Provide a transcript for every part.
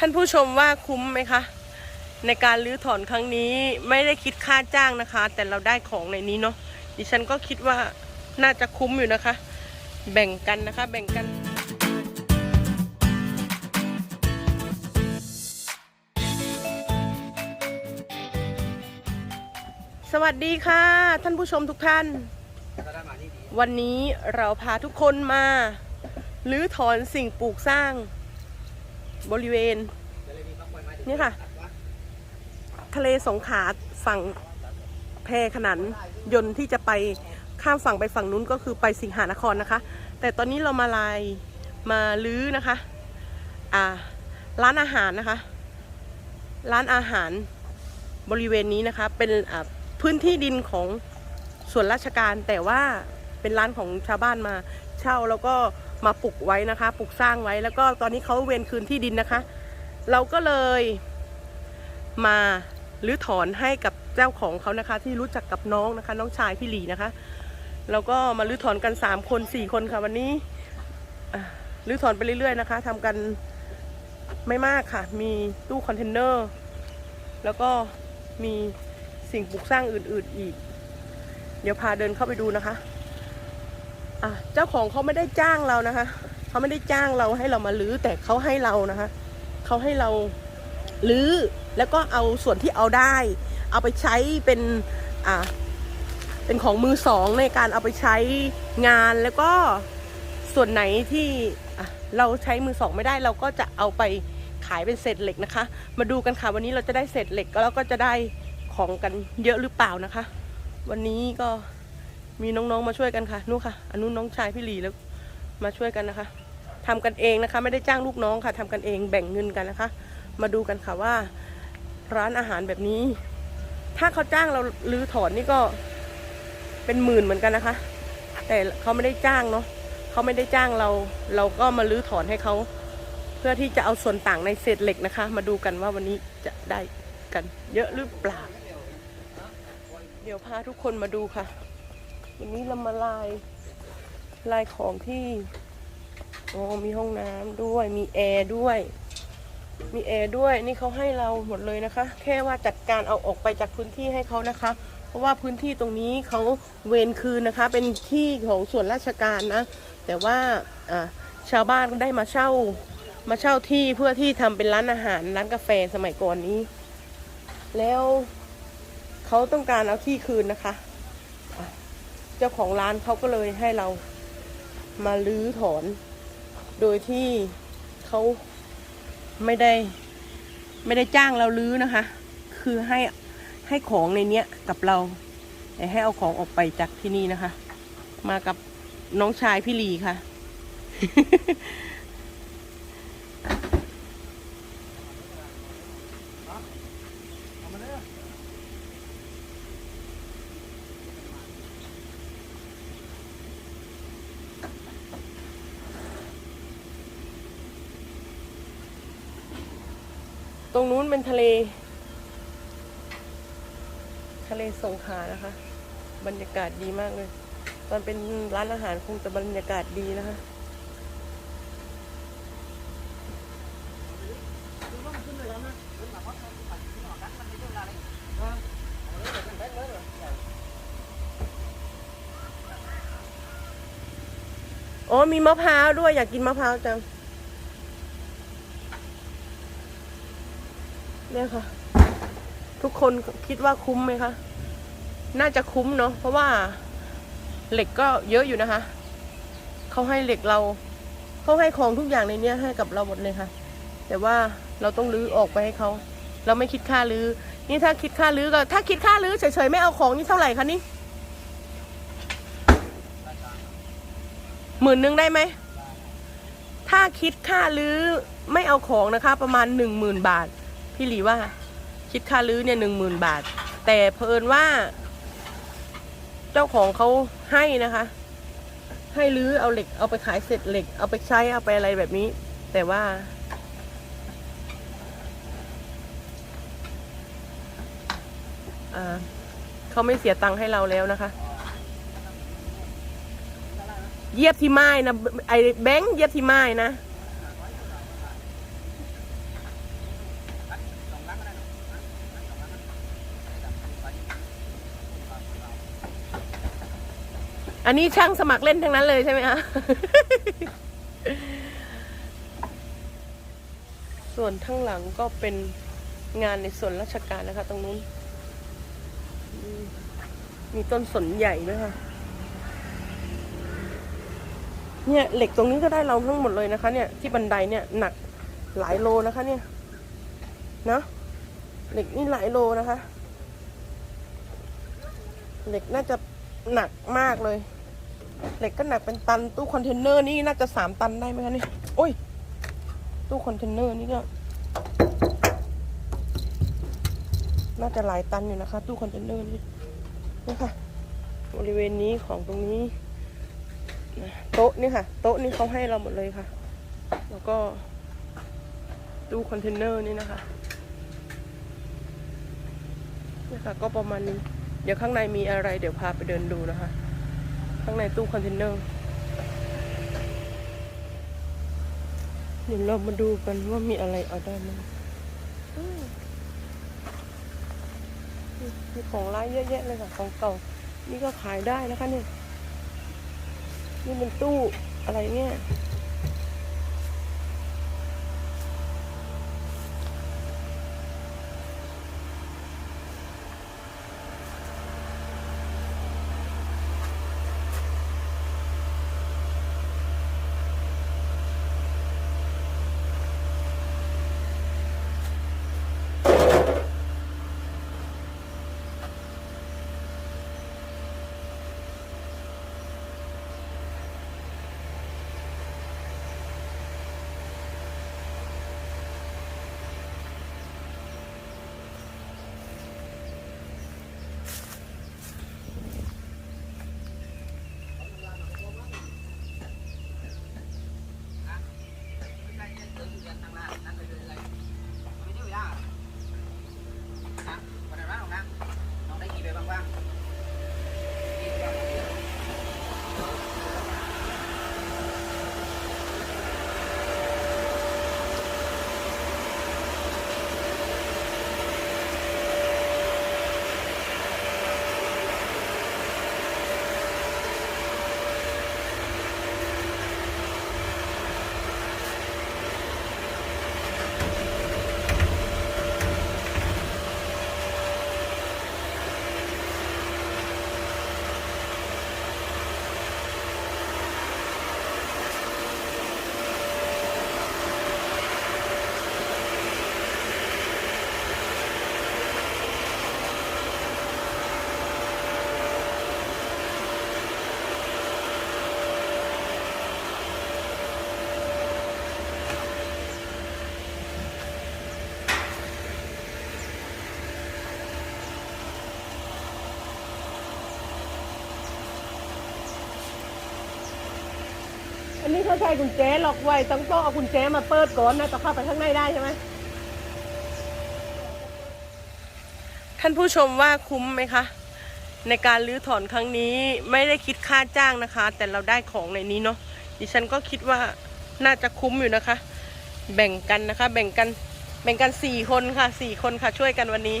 ท่านผู้ชมว่าคุ้มไหมคะ ในการรื้อถอนครั้งนี้ไม่ได้คิดค่าจ้างนะคะ แต่เราได้ของในนี้เนาะดิฉันก็คิดว่าน่าจะคุ้มอยู่นะคะ แบ่งกันนะคะ แบ่งกันสวัสดีค่ะ ท่านผู้ชมทุกท่าน วันนี้เราพาทุกคนมารื้อถอนสิ่งปลูกสร้าง บริเวณ นี่ค่ะ ทะเลสงขาฝั่งแพขนันยนต์ที่จะไปข้ามฝั่งไปฝั่งนู้นก็คือไปสิงหานครนะคะ แต่ตอนนี้เรามาลายมาลื้อนะคะ อ่า ร้านอาหารนะคะ ร้านอาหารบริเวณนี้นะคะ เป็นพื้นที่ดินของส่วนราชการแต่ว่าเป็นร้านของชาวบ้านมาเช่าแล้วก็ มาปลูกไว้นะคะปลูกสร้างไว้แล้วก็ตอนนี้เขาเวนคืนที่ดินนะคะ เราก็เลยมารื้อถอนให้กับเจ้าของเขานะคะ ที่รู้จักกับน้องนะคะ น้องชายพี่หลีนะคะเราก็มารื้อถอนกันสามคนสี่คนค่ะวันนี้รื้อถอนไปเรื่อยๆนะคะทำกันไม่มากค่ะ มีตู้คอนเทนเนอร์ แล้วก็มีสิ่งปลูกสร้างอื่นๆอีก เดี๋ยวพาเดินเข้าไปดูนะคะ อะเจ้าของเขาไม่ได้จ้างเรานะคะเขาไม่ได้จ้างเราให้เรามาลื้อแต่เขาให้เรานะคะเขาให้เราลื้อแล้วก็เอาส่วนที่เอาได้ เอาไปใช้เป็นอ่าเป็นของมือสองในการเอาไปใช้งานแล้วก็ส่วนไหนที่อะเราใช้มือสองไม่ได้เราก็จะเอาไปขายเป็นเศษเหล็กนะคะ มาดูกันค่ะวันนี้เราจะได้เศษเหล็กแล้วก็จะได้ของกันเยอะหรือเปล่านะคะ วันนี้ก็ มีน้องๆมาช่วยกันค่ะนู่นค่ะอันนู้นน้องชายพี่หลีแล้วมาช่วยกันนะคะทำกันเองนะคะ ไม่ได้จ้างลูกน้องค่ะทำกันเองแบ่งเงินกันนะคะ มาดูกันค่ะว่า ร้านอาหารแบบนี้ ถ้าเขาจ้างเราลื้อถอนนี่ก็เป็นหมื่นเหมือนกันนะคะ แต่เขาไม่ได้จ้างเนาะเขาไม่ได้จ้างเรา เราก็มาลื้อถอนให้เขาเพื่อที่จะเอาส่วนต่างในเศษเหล็กนะคะ มาดูกันว่าวันนี้จะได้กันเยอะหรือเปล่า เดี๋ยวพาทุกคนมาดูค่ะ วันนี้เรามาลายลายของที่โอ้มีห้องน้ำด้วย มีแอร์ด้วย มีแอร์ด้วย นี่เขาให้เราหมดเลยนะคะ แค่ว่าจัดการเอาออกไปจากพื้นที่ให้เขานะคะ เพราะว่าพื้นที่ตรงนี้เขาเวรคืนนะคะ เป็นที่ของส่วนราชการนะ แต่ว่าชาวบ้านก็ได้มาเช่า มาเช่าที่เพื่อที่ทำเป็นร้านอาหารร้านกาแฟสมัยก่อนนี้ แล้วเขาต้องการเอาที่คืนนะคะ เจ้าของร้านเขาก็เลยให้เรามาลื้อถอน โดยที่เขาไม่ได้ ไม่ได้จ้างเราลื้อนะคะ คือให้ให้ของในเนี้ยกับเราแต่ให้เอาของออกไปจากที่นี่นะคะ มากับน้องชายพี่ลีค่ะ รงนู้นเป็นทะเล ทะเลสงขานะคะ บรรยากาศดีมากเลย ตอนเป็นร้านอาหารคงจะบรรยากาศดีนะคะโอ้มีมะพร้าวด้วยอยากกินมะพร้าวจัง เนี่ยค่ะ ทุกคนคิดว่าคุ้มไหมคะ น่าจะคุ้มเนาะเพราะว่าเหล็กก็เยอะอยู่นะคะเขาให้เหล็กเราเขาให้ของทุกอย่างในเนี้ยให้กับเราหมดเลยค่ะ แต่ว่าเราต้องรื้อออกไปให้เขาเราไม่คิดค่ารื้อนี่ถ้าคิดค่ารื้อก็ ถ้าคิดค่ารื้อเฉยๆไม่เอาของนี่เท่าไหร่คะนี่หมื่นหนึงได้ไหมถ้าคิดค่ารื้อไม่เอาของนะคะ ประมาณหนึ่งหมื่นบาท พี่หลีว่า คิดค่ารื้อเนี่ยหนึ่งหมื่นบาท แต่เพอิญว่า เจ้าของเขาให้นะคะ ให้รื้อเอาเหล็กเอาไปขายเสร็จเหล็ก เอาไปใช้เอาไปอะไรแบบนี้ แต่ว่าอ่าเขาไม่เสียตังค์ให้เราแล้วนะคะเยียบที่ไม้นะไอ้แบงค์เยียบที่ไม้นะ อันนี้ช่างสมัครเล่นทั้งนั้นเลยใช่ไหมคะส่วนข้งหลังก็เป็นงานในส่วนราชการนะคะ ตรงนู้น มีต้นสนใหญ่ด้วยค่ะ เนี่ยเหล็กตรงนี้ก็ได้เราทั้งหมดเลยนะคะ เนี่ย ที่บันไดเนี่ยหนักหลายโลนะคะ เนี่ยเนะเหล็กนี่หลายโลนะคะ เหล็กน่าจะหนักมากเลย เหล็กก็หนักเป็นตันตู้คอนเทนเนอร์นี่น่าจะสามตันได้ไหมคะนี่โอ้ย ตู้คอนเทนเนอร์นี่ก็ น่าจะหลายตันอยู่นะคะ ตู้คอนเทนเนอร์นี่นี่ค่ะ บริเวณนี้ของตรงนี้โต๊ะนี่ค่ะ โต๊ะนี่เขาให้เราหมดเลยค่ะ แล้วก็ตู้คอนเทนเนอร์นี่นะคะนี่ค่ะก็ประมาณนี้ เดี๋ยวข้างในมีอะไร เดี๋ยวพาไปเดินดูนะคะ ข้างในตู้คอนเทนเนอร์เดี๋ยวเรามาดูกันว่ามีอะไรเอาได้มั้งอืมมีของร้ายเยอะแยะเลยค่ะของเก่า นี่ก็ขายได้นะคะเนี่ย นี่เป็นตู้อะไรเนี่ย อันนี้เขาใช้กุญแจล็อกไว้ต้องต้องเอากุญแจมาเปิดก่อนนะจะเข้าไปข้างในได้ใช่ไหมท่านผู้ชมว่าคุ้มไหมคะ ในการรื้อถอนครั้งนี้ไม่ได้คิดค่าจ้างนะคะ แต่เราได้ของในนี้เนาะดิฉันก็คิดว่าน่าจะคุ้มอยู่นะคะ แบ่งกันนะคะ แบ่งกันแบ่งกันสี่คนค่ะสี่คนค่ะ ช่วยกันวันนี้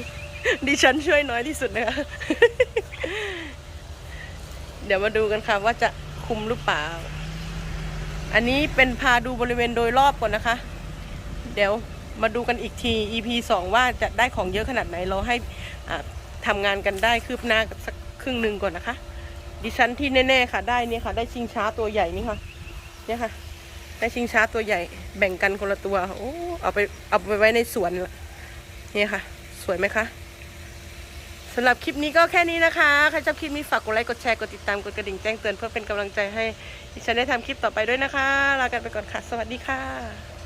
ดิฉันช่วยน้อยที่สุดนะคะ เดี๋ยวมาดูกันค่ะว่าจะคุ้มหรือเปล่า อันนี้เป็นพาดูบริเวณโดยรอบก่อนนะคะ เดี๋ยวมาดูกันอีกที EP 2 ว่าจะได้ของเยอะขนาดไหนเราให้อ่าทำงานกันได้คืบหน้าสักครึ่งหนึ่งก่อนนะคะ ดิฉันที่แน่ๆค่ะได้เนี่ยค่ะ ได้ชิงช้าตัวใหญ่นี่ค่ะเนี่ยค่ะ ได้ชิงช้าตัวใหญ่ แบ่งกันคนละตัวโอ้เอาไปเอาไปไว้ในสวนเนี่ยค่ะ สวยไหมคะำหรับคลิปนี้ก็แค่นี้นะคะ ใครชอบคลิปนี้ฝากกดไลค์กดแชร์กดติดตามกดกระดิ่งแจ้งเตือนเพื่อเป็นกำลังใจให้ดิฉันได้ทำคลิปต่อไปด้วยนะคะ ลากันไปก่อนค่ะ สวัสดีค่ะ